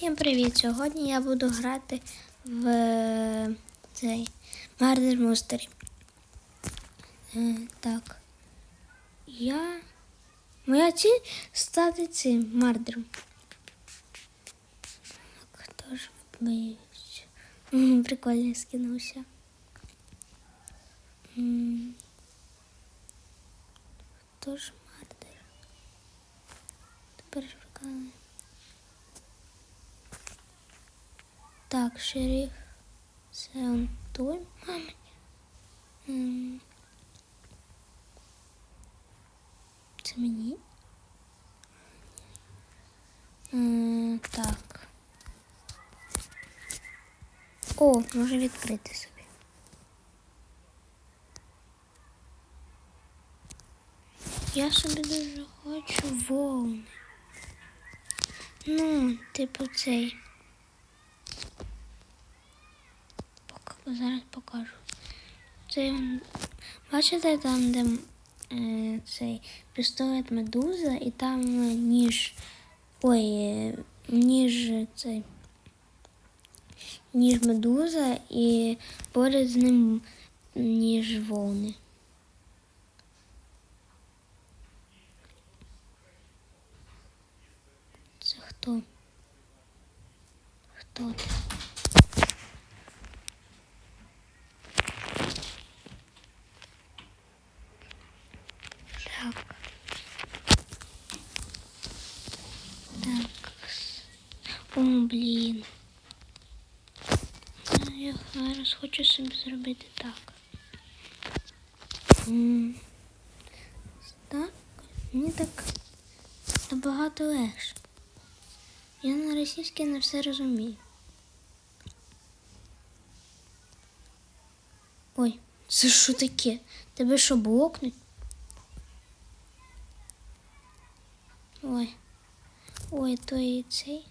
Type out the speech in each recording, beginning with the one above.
Всім привіт! Сьогодні я буду грати в е, цей Mystery. Е, так. Я. Моя ціль стати цим мардером. Хто ж? М, Прикольно скинувся. Хто ж мардер? Тепер шукаю. Так, шериф. Це он той. Мама. Ем. Це мені. Ем, так. О, може відкрити собі. Я собі дуже хочу вовни. Ну, типу цей. Зараз покажу. Це бачите там, де е, цей пістолет медуза і там е, ніж. Ой, е, ніж цей. Ніж медуза і поряд з ним ніж вовни. Це хто? Хто це? Так. Так. О, блін. А, Я зараз хочу собі зробити так. Так, мені так набагато легше. Я на російській не все розумію. Ой, це що таке? Тебе що блокнуть? Ой. Ой, то і цей.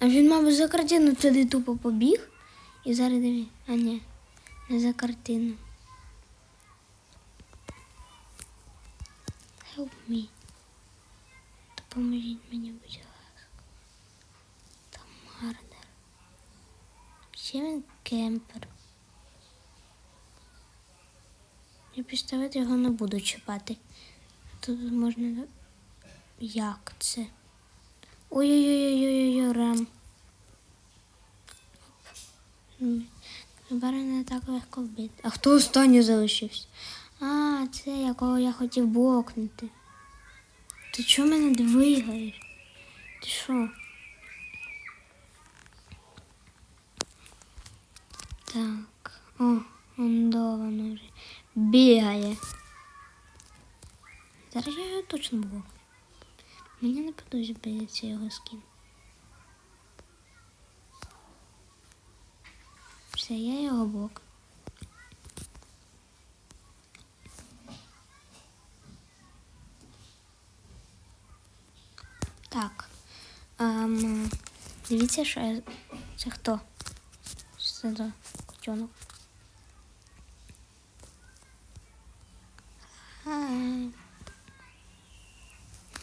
А він, мабуть, за картину туди тупо побіг. І зараз диві. А ні, не за картину. Help me. Допоможіть мені, будь ласка. Там Мардер. Ще він кемпер. Я пістолет його не буду чіпати. Тут можна. Як це? Ой-ой-ой-ой-ой, рам. М, Тепер не так легко вбити. А хто останній залишився? А, це якого я хотів блокнути. Ти чого мене двигаєш? Ти що? Так. О, он до воно вже бігає. Зараз я його точно блокну. Мені не подобається його скін. Все, я його блок. Так. Ем, дивіться, що я... Це хто? Це за котенок?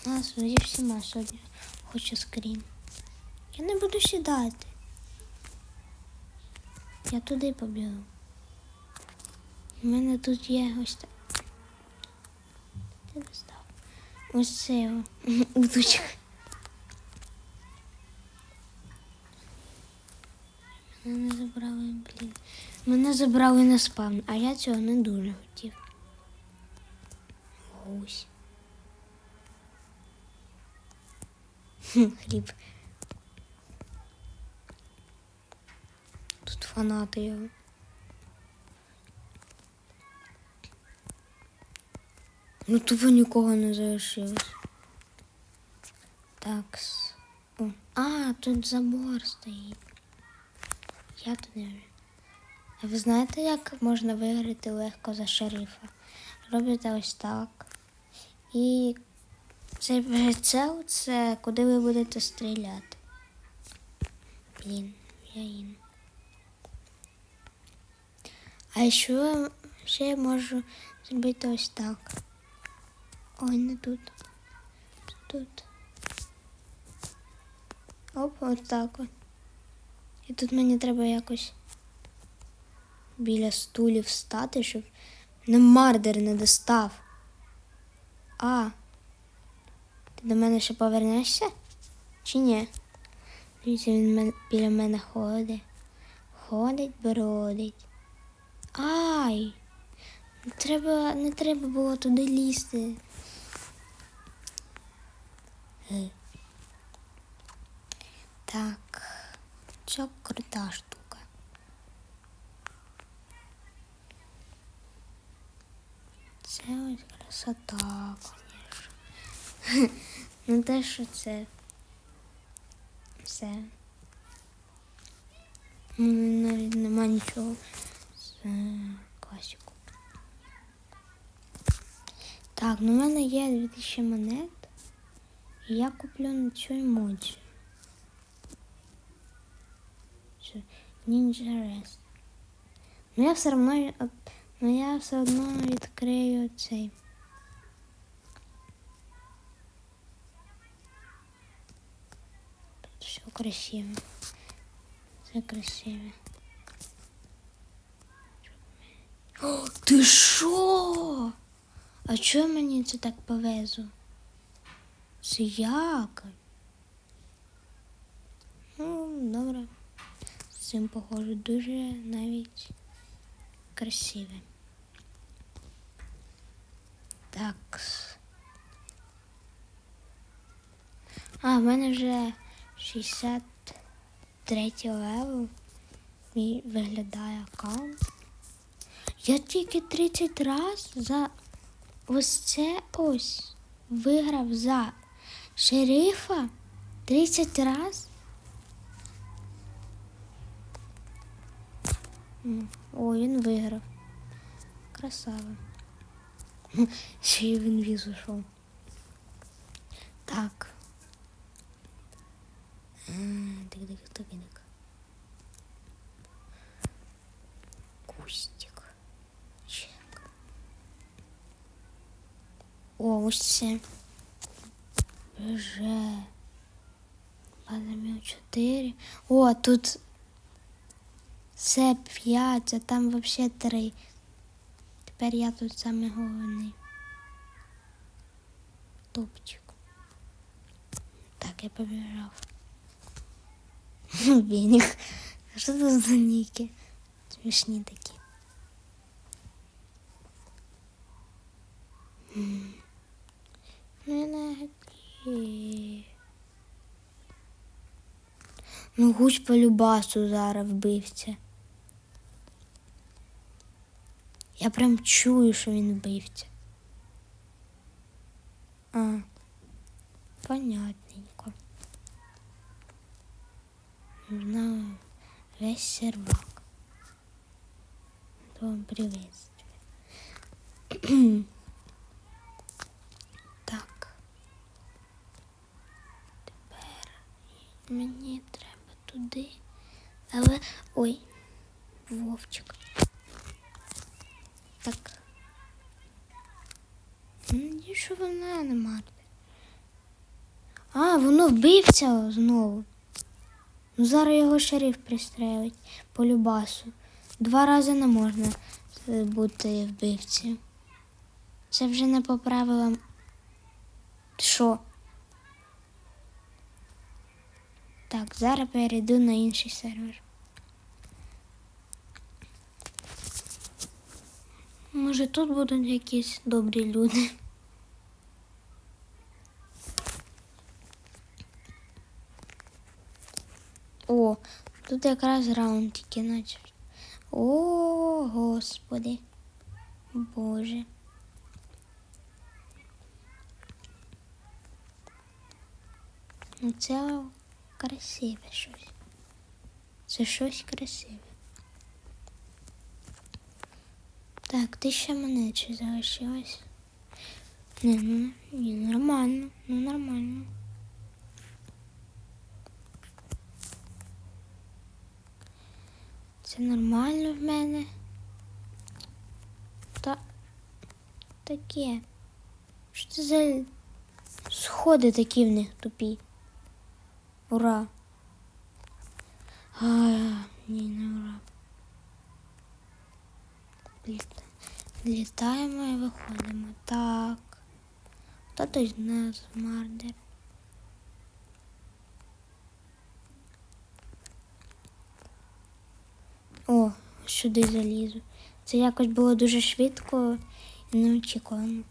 Нас зі всіма сьогодні хоче скрім. Я не буду сідати. Я туди побігу. У мене тут є ось так. Ти достав. Ось це удочка. Мене не забрали, блін. Мене забрали на спавн, а я цього не дуже хотів. Гусь. Хліб. Тут фанати його. Ну тупо нікого не залишилось. Так. О. А, тут забор стоїть. Я туди. вже. А ви знаєте, як можна виграти легко за шерифа? Робите ось так. І цей прицел це куди ви будете стріляти. Блін, я їм. А ще, ще я можу зробити ось так. Ой, не тут. Тут. Оп, от так от. І тут мені треба якось біля стулів стати, щоб не мардер не достав. А. Ти до мене ще повернешся? Чи ні? Дивіться, він біля мене ходить. Ходить, бродить. Ай! Не треба, не треба було туди лізти. Е. Так, це крута штука. Це ось красота. Ну те, що це все. Ну, навіть нема нічого з е, класіку. Так, ну в мене є 2000 монет. І я куплю на цю. Це Ninja Rest. Ну я все одно, ну я все одно відкрию цей. Тут все красиво. Все красиво. О, ти що? А чого мені це так повезло? Це як? Ну, добре. З цим похоже дуже навіть красиве. Так. А, в мене вже 63 левел. Мій виглядає аккаунт. Я тільки 30 раз за ось це ось виграв за шерифа 30 раз. О, він виграв. Красава. Ще й він віз ушов. Так. Тик-тик-тик-тик. Кустик. Чек. О, ось це. Вже. Базамів 4. О, тут це 5, а там взагалі 3. Тепер я тут самий головний. Топчик. Так, я побіжав. Веник. Що це за ніки? Смішні такі. Ну, гусь по любасу зараз вбивця. Я прям чую, що він вбивця. А, понятненько. Нужна весь сервак. Вам приветствие. так. Тепер мені треба туди. Але. Ой, Вовчик. Так. Ну, що вона не марне. А, воно вбивця знову. Ну, зараз його шериф пристрелить по любасу. Два рази не можна е, бути вбивцею. Це вже не по правилам. Що? Так, зараз перейду на інший сервер. Може тут будуть якісь добрі люди. О, тут якраз раунд тільки наче. О, господи. Боже. Ну це красиве щось. Це щось красиве. Так, монет ще залишилось. Не, ну, ні, нормально, ну нормально. Це нормально в мене. Та таке. Що це за сходи такі в них тупі? Ура! А, ні, не ура. Літ- Літаємо і виходимо. Так. Хто тут з нас мардер? О, сюди залізу. Це якось було дуже швидко і неочікувано.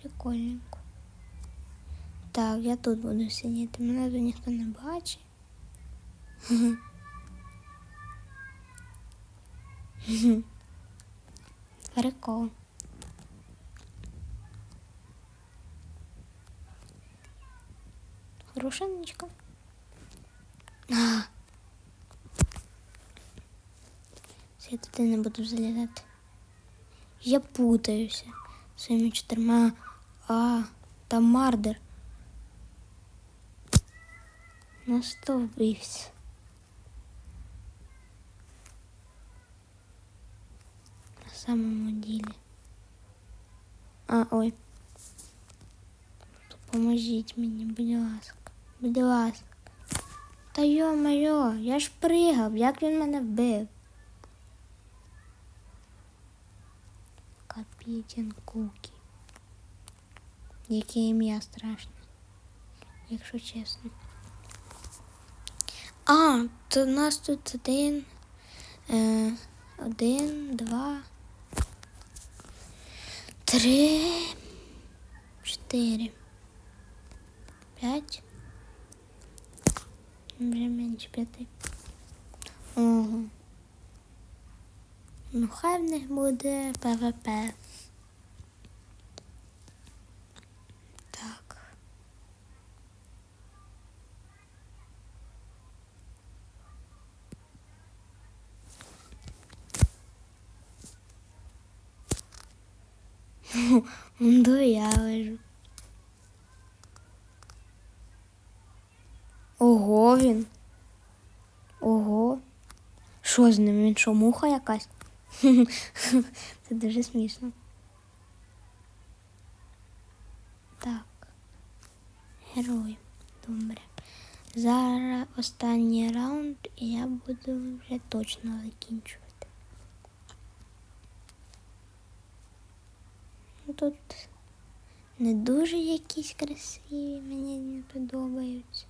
Прикольненько. Так, я тут буду сидіти. Мене тут ніхто не бачить. Прикол. Хорошенечко. А. Все, я туди не буду залізати. Я путаюся своїми чотирма. А, там мардер. Настовбився. На самому ділі. А, ой. Поможіть мені, будь ласка. Будь ласка. Та йо-моє, я ж пригав, як він мене вбив. Капітін Кукі. Яке ім'я страшне, якщо чесно. А, то у нас тут один, е, один, два, три, чотири, п'ять. Вже менше п'яти. Ого. Ну, хай в них буде ПВП. Так. Ну, я. Ого він. Ого. Що з ним? Він що, муха якась? Це дуже смішно. Так. Герой. Добре. Зараз останній раунд і я буду вже точно закінчувати. Тут не дуже якісь красиві, мені не подобаються.